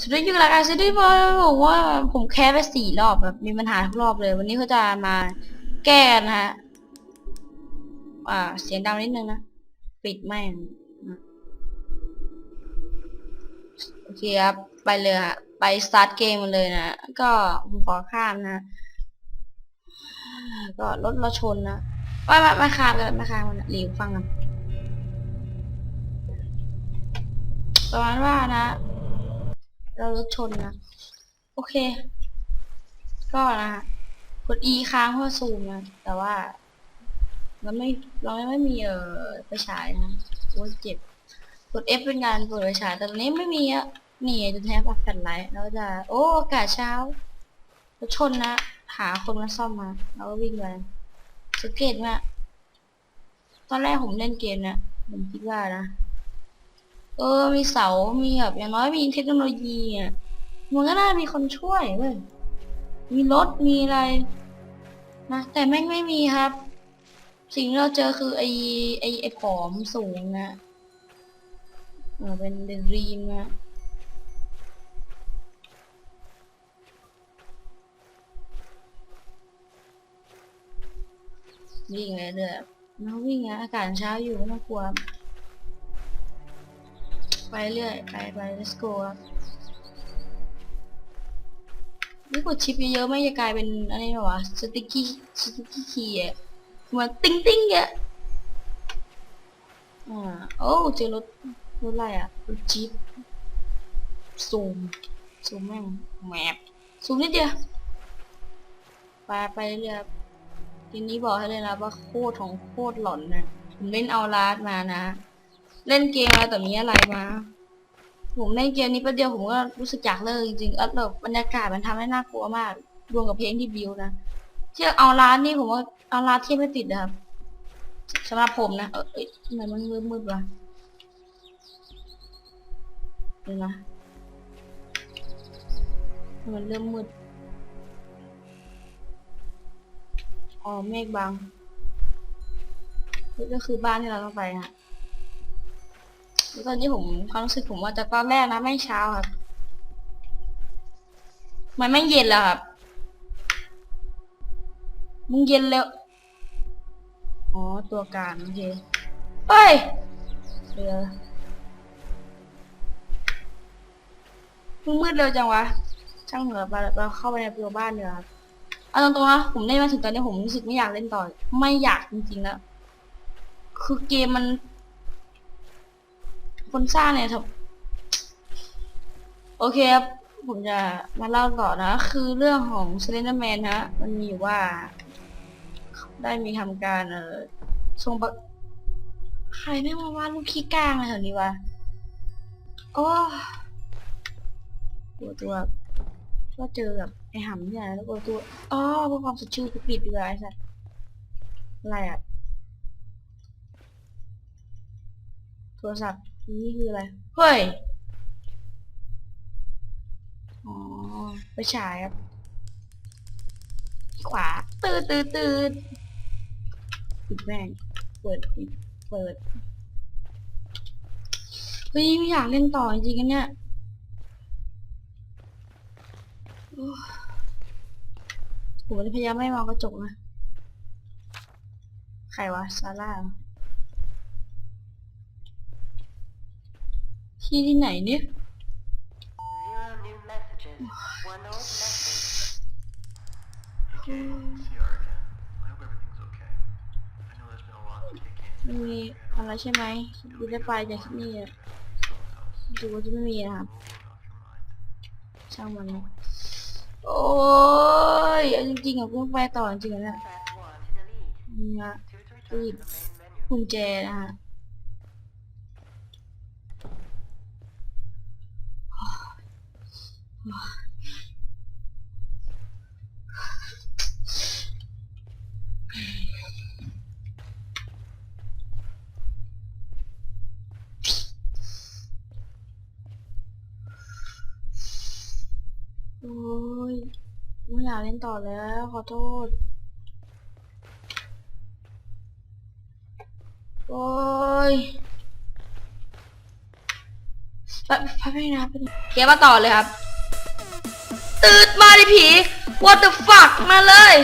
สุดยอยู่รายการซิตี้บอยบอกว่าผมแคสไปสี่รอบแบบมีปัญหาทุกรอบเลย วันนี้เขาจะมาแก้นะฮะ อ่า เสียงดังนิดนึงนะ ปิดไม่งโอเคครับ ไปเลยฮะ ไปสตาร์ทเกมมันเลยนะ ก็ผมขอข้ามนะ ก็รถเราชนนะไม่ไม่ไม่ข้ามกันไม่ข้ามมันหลีกฟังกันประมาณว่านะ เรารถชนนะ โอเค ก็นะฮะกด E ค้างเพื่อซูมนะ แต่ว่า เราไม่ เราไม่มีเอ่อไปฉายนะโอ้เจ็บ กด F เป็นการเปิดไฟฉาย แต่ตอนนี้ไม่มีอะนี่จะแทบอัพแฟลชไลท์แล้วจะ โอ้อากาศเช้ารถชนนะ หาคนมาซ่อมมาแล้วก็วิ่งไปสังเกตว่าตอนแรกผมเล่นเกมนี่ยผมคิดว่านะ เออ มีเสา มีแบบอย่างน้อยมีเทคโนโลยีอะมันก็น่ามีคนช่วยเว้ยมีรถมีอะไรนะแต่แม่งไม่มีครับ สิ่งที่เราเจอคือไอไอไอผอมสูงนะเออเป็นเดรีมนะวิ่งเลยเด้อน้องวิ่งนะอากาศเช้าอยู่ไม่ต้องกลัว ไปเรื่อยไปไป let's go ครับนี่กดชิปเยอะๆไม่จะกลายเป็นอะไรหรอวะสติกี้สติกี้คีย์อะมันติ้งติ้งอะอ่าโอ้เจอรถรถอะไรอะรถจิ๊ปซูมซูมแม่งแมปซูมนิดเดียวไปไปเรื่อยๆทีนี้บอกให้เลยนะว่าโคตรของโคตรหลอนนะผมเล่นเอาลาสมานะ เล่นเกมมาแต่มีอะไรมา ผมเล่นเกมนี้ป๊บเดี๋ยวผมก็รู้สึกอยากเลิกจริงๆเออแบบบรรยากาศมันทำให้น่ากลัวมาก รวมกับเพลงที่บิวนะเชื่อเอาลาสนี่ผมว่าเอาลาสเทียบไม่ติดนะครับสำหรับผมนะ เออเอ้ยทำไมมันมืดมืดวะเดี๋ยวนะมันเริ่มมืด อ๋อ เมฆบางนี่ก็คือบ้านที่เราต้องไปฮะ ตอนนี้ผมความรู้สึกผมว่าจากตอนแรกนะไม่เช้าครับ มันไม่เย็นแล้วครับ มึงเย็นแล้ว อ๋อตัวการโอเคเฮ้ยเรือมึงมืดเร็วจังวะ ช่างเหอะไปเราเข้าไปในตัวบ้านเนีกว่ยครับเอาตรงๆนะผมเล่นมาถึงตอนนี้ผมรู้สึกไม่อยากเล่นต่อ ไม่อยากจริงๆแล้ว คือเกมมัน คนสร้างเนี่ยทำโอเคครับผมจะมาเล่าต่อนะ คือเรื่องของ s l e n d e r Man ฮะ มันมีว่า ได้มีทำการเออทรงประใครไม่มาวาดลูกขี้ก้างอะไรแถวนี้วะโอ้ตัวตัวก็เจอกับไอ้หำเนี่ยแล้วก็ตัวอ๋อเพื่อความสดชื่นกูปิดดีกว่าไอ้สัสอะไรอะโทรศัพท์ นี่คืออะไร เฮ้ย อ๋อไปฉายครับ ขวา ตืดตืดตืดปิดแม่ง เปิดปิดเปิด เฮ้ยไม่อยากเล่นต่อจริงๆกันเนี่ยผมจะพยายามไม่มองกระจกนะ ใครวะ ซาร่าเหรอ ที่ที่ไหนเนี่ยมีอะไรใช่ไหมดีได้ไฟจากที่นี่ดูว่าจะไม่มีนะครับช่างมันโอ้ยจริงๆอะกูไปต่อจริงๆนะนี่นะกุญแจนะฮะ โอ้ยไม่อยากเล่นต่อแล้วขอโทษ โอ้ยไปไปไปนะไปนะเกมมาต่อเลยครับ ตื่นมาดิผี what the fuck มาเลย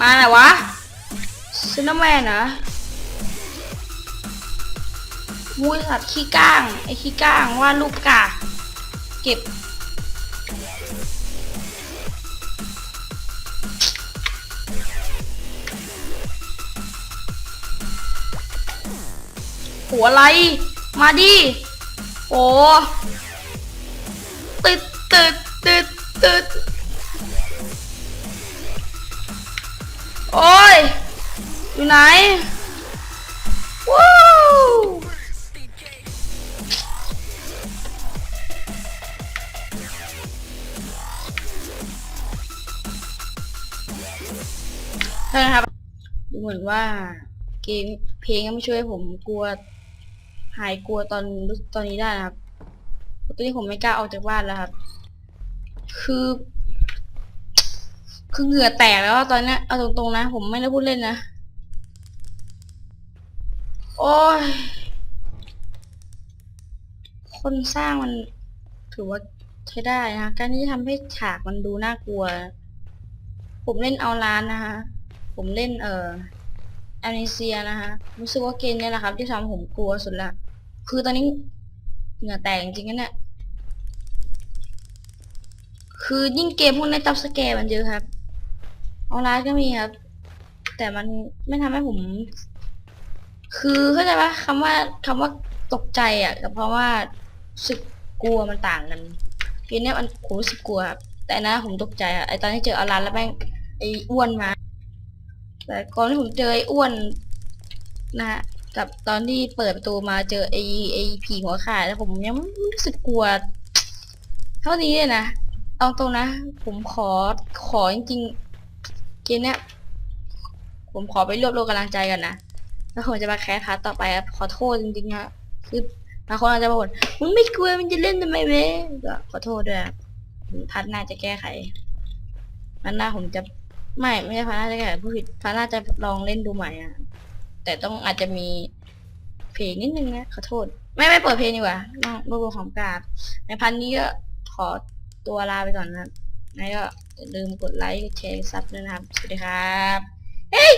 มาไหนวะซินนแมนนะมูยสัตว์ขี้ก้าง ไอ้ขี้ก้างว่าดลูกกาเก็บ หัวอะไร มาดิ โอ้ ตึดตึดตึดตึดโอ้ย อยู่ไหนวู้ใช่นะครับดูเหมือนว่าเกมเพลงก็ไม่ช่วยผมกลัว หายกลัวตอนตอนนี้ได้นะครับ ตอนนี้ผมไม่กล้าออกจากบ้านแล้วครับ คือ คือเหงื่อแตกแล้วตอนนี้เอาตรงๆนะ ผมไม่ได้พูดเล่นนะ โอ้ย คนสร้างมัน ถือว่าใช้ได้นะการที่ทำให้ฉากมันดูน่ากลัว ผมเล่นเอาล้านนะคะ ผมเล่นเอ่ออเนเซียนะคะรู้สึกว่าเกมเนี้แหละครับ ที่ทำผมกลัวสุดละ คือตอนนี้เหงื่อแตกจริงๆนะเนี่ย คือยิ่งเกมพวกนี้จับสแกร์มันเยอะครับออนไลน์ก็มีครับ แต่มันไม่ทำให้ผม คือเข้าใจปะคำว่าคำว่าตกใจอะกับเพราะว่าสึกกลัวมันต่างกันเกมเนี้ยมันผมรู้สึกกลัวครับแต่นะผมตกใจอะไอตอนที่เจอออนไลน์แล้วแม่งไออ้วนมา แต่ก่อนที่ผมเจอไอ้อ้วนนะฮะกับตอนที่เปิดประตูมาเจอไอไอผีหัวขาดแล้วผมยังรู้สึกกลัว เท่านี้เลยนะ เอาตรงนะ ผมขอขอจริงๆเกมเนี้ยผมขอไปรวบรวมกำลังใจกันนะแล้วผมจะมาแคสพาร์ทต่อไปครับขอโทษจริงๆฮะคือบางคนอาจจะบอกมึงไม่กลัวมันจะเล่นทำไมเว้ยก็ขอโทษด้วยครับพาร์ทหน้าจะแก้ไขมันหน้าผมจะไม่ไม่ใช่พาร่าจะแก่ผู้ผิดพาร่าจะลองเล่นดูใหม่อะแต่ต้องอาจจะมีเพลงนิดนึงนะขอโทษ ไม่ไม่เปิดเพลงดีกว่าต้องรวบรวมของกาบในพันนี้ก็ขอ ตัวลาไปก่อนนะครับงั้นก็อย่าลืมกดไลค์ กดแชร์ซับด้วยนะครับ สวัสดีครับ เฮ้ย